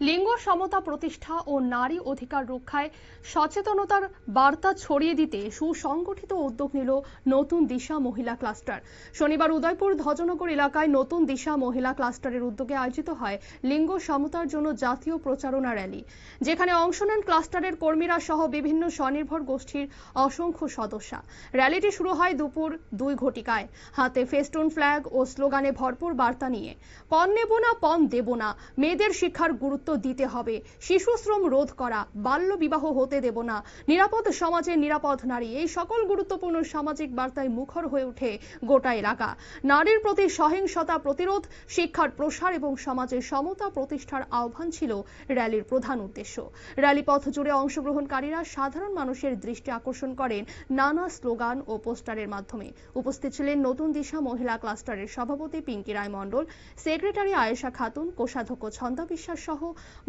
লিঙ্গ সমতা প্রতিষ্ঠা ও নারী অধিকার রক্ষায় সচেতনতার বার্তা ছড়িয়ে দিতে সুসংগঠিত উদ্যোগ নিল নতুন দিশা মহিলা ক্লাস্টার। শনিবার উদয়পুর ধজনগর এলাকায় নতুন দিশা মহিলা ক্লাস্টারের উদ্যোগে আয়োজিত হয় লিঙ্গ সমতার জন্য জাতীয় প্রচারণা র্যালি। যেখানে অংশ নেন ক্লাস্টারের কর্মীরা সহ বিভিন্ন স্বনির্ভর গোষ্ঠীর অসংখ্য সদস্যা। র্যালিটি শুরু হয় দুপুর দুই ঘটিকায়। হাতে ফেস্টুন ফ্ল্যাগ ও স্লোগানে ভরপুর বার্তা নিয়ে। পণ নেব না, পণ দেব না। মেয়েদের শিক্ষার গুরুত্ব দিতে হবে। শিশু শ্রম রোধ করা, বাল্য বিবাহ হতে দেব না। নিরাপদ সমাজে নিরাপদ নারী, এই সকল গুরুত্বপূর্ণ সামাজিক বার্তায় মুখর হয়ে ওঠে গোটা এলাকা। নারীর প্রতি সহিংসতা প্রতিরোধ, শিক্ষার প্রসার এবং সমাজের সমতা প্রতিষ্ঠার আহ্বান ছিল র্যালির প্রধান উদ্দেশ্য। র্যালি পথ জুড়ে অংশগ্রহণকারীরা সাধারণ মানুষের দৃষ্টি আকর্ষণ করেন নানা স্লোগান ও পোস্টারের মাধ্যমে। উপস্থিত ছিলেন নতুন দিশা মহিলা ক্লাস্টারের সভাপতি পিঙ্কি রায় মণ্ডল, সেক্রেটারি আয়েশা খাতুন, কোষাধ্যক্ষ ছন্দা বিশ্বাস সহ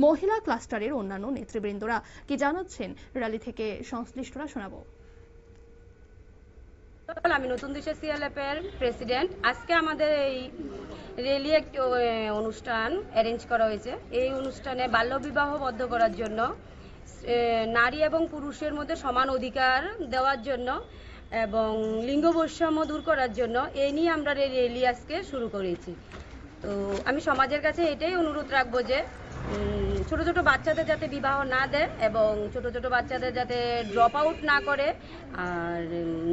মহিলা ক্লাস্টারের অন্যান্য নেতৃবৃন্দরা। কি জানাচ্ছেন? র্যালি থেকে সংশ্লিষ্টরা শোনাবো। আমি নতুন দেশের সিএলএফ এর প্রেসিডেন্ট। আজকে আমাদের এই রেলি একটি অনুষ্ঠান অ্যারেঞ্জ করা হয়েছে। এই অনুষ্ঠানে বাল্যবিবাহ বদ্ধ করার জন্য নারী এবং পুরুষের মধ্যে সমান অধিকার দেওয়ার জন্য এবং লিঙ্গ বৈষম্য দূর করার জন্য এই নিয়ে আমরা এই রেলি আজকে শুরু করেছি। তো আমি সমাজের কাছে এটাই অনুরোধ রাখব যে ছোট ছোট বাচ্চাদের যাতে বিবাহ না দেয় এবং ছোট ছোট বাচ্চাদের যাতে ড্রপ আউট না করে, আর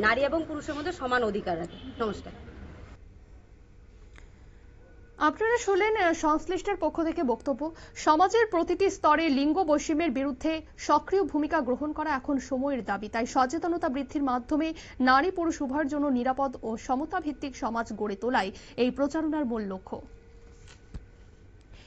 নারী এবং পুরুষের মধ্যে সমান অধিকার রাখে নমস্কার। আপনারা শুনলেন সংশ্লিষ্টের পক্ষ থেকে বক্তব্য। সমাজের প্রতিটি স্তরে লিঙ্গ বৈষম্যের বিরুদ্ধে সক্রিয় ভূমিকা গ্রহণ করা এখন সময়ের দাবি। তাই সচেতনতা বৃদ্ধির মাধ্যমে নারী পুরুষ উভয়ের জন্য নিরাপদ ও সমতা ভিত্তিক সমাজ গড়ে তোলাই এই প্রচারণার মূল লক্ষ্য।